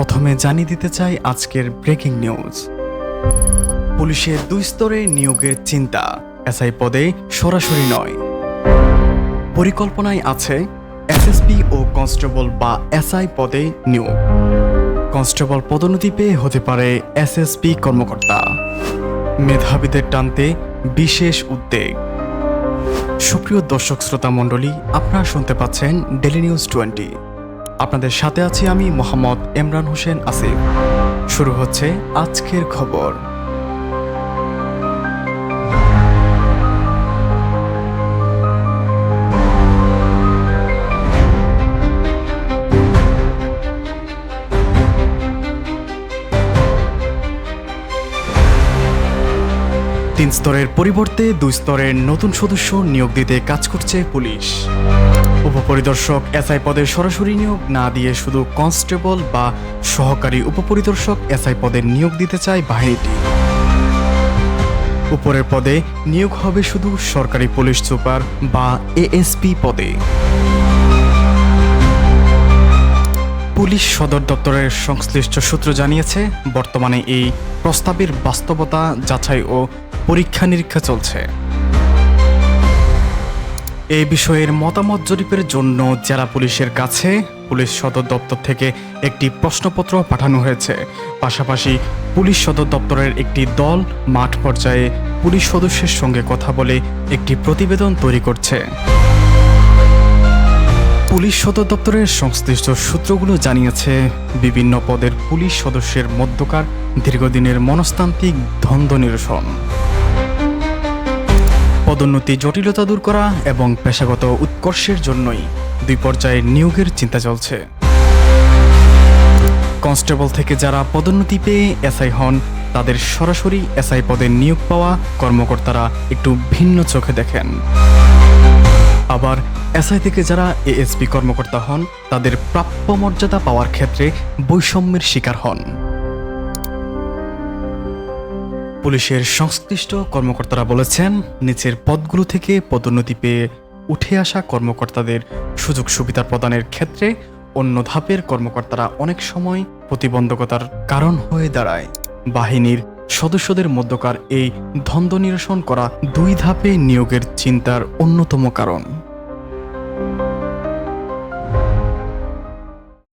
প্রথমে জানিয়ে দিতে চাই আজকের ব্রেকিং নিউজ। পুলিশের দুই স্তরে নিয়োগের চিন্তা, এসআই পদে সরাসরি নয়। পরিকল্পনায় আছে এসএসপি ও কনস্টেবল বা এসআই পদে নিয়োগ। কনস্টেবল পদোন্নতি পেয়ে হতে পারে এসএসপি কর্মকর্তা। মেধাবীদের টানতে বিশেষ উদ্যোগ সুপ্রিয় দর্শক শ্রোতা মণ্ডলী, আপনারা শুনতে পাচ্ছেন ডেলি নিউজ টোয়েন্টি। আপনাদের সাথে আছি আমি মোহাম্মদ ইমরান হোসেন আসিফ। শুরু হচ্ছে আজকের খবর। তিন স্তরের পরিবর্তে দুই স্তরের নতুন সদস্য নিয়োগ দিতে কাজ করছে পুলিশ। উপপরিদর্শক এসআই পদে সরাসরি নিয়োগ না দিয়ে শুধু কনস্টেবল বা সহকারী উপপরিদর্শক এসআই পদে নিয়োগ দিতে চায় বাহিনীটি। উপরের পদে নিয়োগ হবে শুধু সরকারি পুলিশ সুপার বা এএসপি পদে। পুলিশ সদর দপ্তরের সংশ্লিষ্ট সূত্র জানিয়েছে, বর্তমানে এই প্রস্তাবের বাস্তবতা যাচাই ও পরীক্ষা নিরীক্ষা চলছে। এই বিষয়ের মতামত জরিপের জন্য জেলা পুলিশের কাছে পুলিশ সদর দপ্তর থেকে একটি প্রশ্নপত্র পাঠানো হয়েছে। পাশাপাশি পুলিশ সদর দপ্তরের একটি দল মাঠ পর্যায়ে পুলিশ সদস্যের সঙ্গে কথা বলে একটি প্রতিবেদন তৈরি করছে। পুলিশ সদর দপ্তরের সংশ্লিষ্ট সূত্রগুলো জানিয়েছে, বিভিন্ন পদের পুলিশ সদস্যের মধ্যকার দীর্ঘদিনের মনস্তান্ত্রিক দ্বন্দ্ব নিরসন। পদোন্নতি জটিলতা দূর করা এবং পেশাগত উৎকর্ষের জন্যই দুই পর্যায়ে নিয়োগের চিন্তা চলছে। কনস্টেবল থেকে যারা পদোন্নতি পেয়ে এসআই হন, তাদের সরাসরি এসআই পদে নিয়োগ পাওয়া কর্মকর্তারা একটু ভিন্ন চোখে দেখেন। আবার এসআই থেকে যারা এএসপি কর্মকর্তা হন, তাদের প্রাপ্য মর্যাদা পাওয়ার ক্ষেত্রে বৈষম্যের শিকার হন। পুলিশের সংশ্লিষ্ট কর্মকর্তারা বলেছেন, নিচের পদগুলো থেকে পদোন্নতি পেয়ে উঠে আসা কর্মকর্তাদের সুযোগ সুবিধা প্রদানের ক্ষেত্রে অন্য ধাপের কর্মকর্তারা অনেক সময় প্রতিবন্ধকতার কারণ হয়ে দাঁড়ায়। বাহিনীর সদস্যদের মধ্যকার এই দ্বন্দ্ব নিরসন করা দুই ধাপে নিয়োগের চিন্তার অন্যতম কারণ।